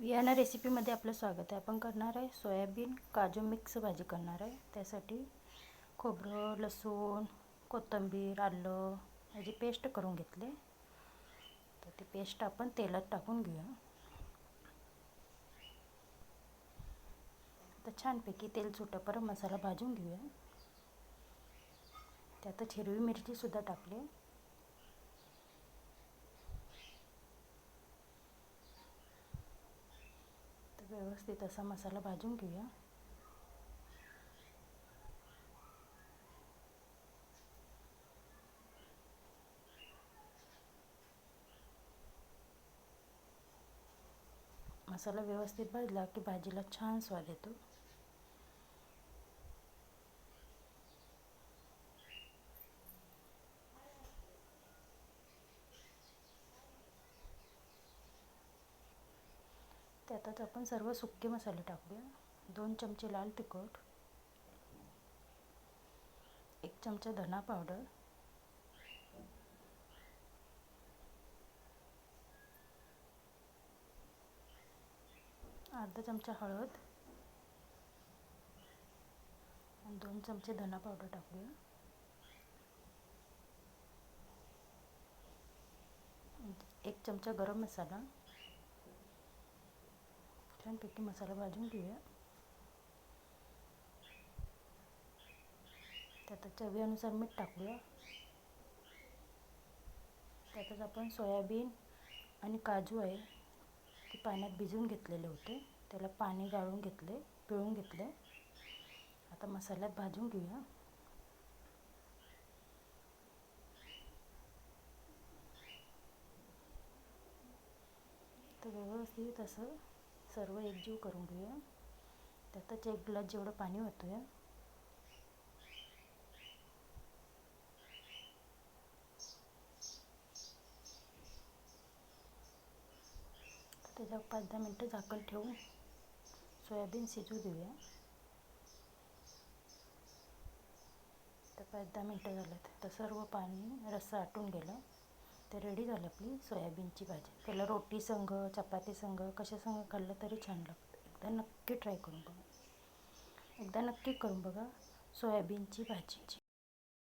Vienna रेसिपीमध्ये आपलं स्वागत आहे. आपण करणार आहे सोयाबीन काजू मिक्स भाजी करणार आहे. त्यासाठी खोबरं लसूण कोथिंबीर आलं याची पेस्ट करून घेतले. तर ती पेस्ट आपण तेलात टाकून घेऊया. तर छानपैकी तेल सुटेपर्यंत मसाला भाजून घेऊया. त्यातच हिरवी मिरचीसुद्धा टाकली. व्यवस्थित असा मसाला भाजून घेऊया. मसाला व्यवस्थित भाजला की भाजीला छान स्वाद येतो. त्यातच आपण सर्व सुके मसाले टाकूया. दोन चमचे लाल तिखट एक चमचा धना पावडर अर्धा चमचा हळद आणि दोन चमचे धना पावडर टाकूया. एक चमचा गरम मसाला छानपैकी मसाला भाजून घेऊया. त्यात चवीनुसार मीठ टाकूया. त्यातच आपण सोयाबीन आणि काजू आहे ते पाण्यात भिजवून घेतलेले होते. त्याला पाणी गाळून घेतले पिळून घेतले. आता मसाल्यात भाजून घेऊया. तर व्यवस्थित असं सर्व एकजीव करून घेऊया. त्यातच एक ग्लास जेवढं पाणी ओतूया. त्याच्यावर पाच दहा मिनटं झाकण ठेवून सोयाबीन शिजू देऊया. तर पाच दहा मिनटं झालं तर सर्व पाणी रस्सा आटून गेलं. तर रेडी झाली आपली सोयाबीनची भाजी. त्याला रोटी संघ चपाती संघ कशा संग खाल्लं तरी छान लागतं. एकदा नक्की ट्राय करून बघा. एकदा नक्की करून बघा सोयाबीनची भाजीची.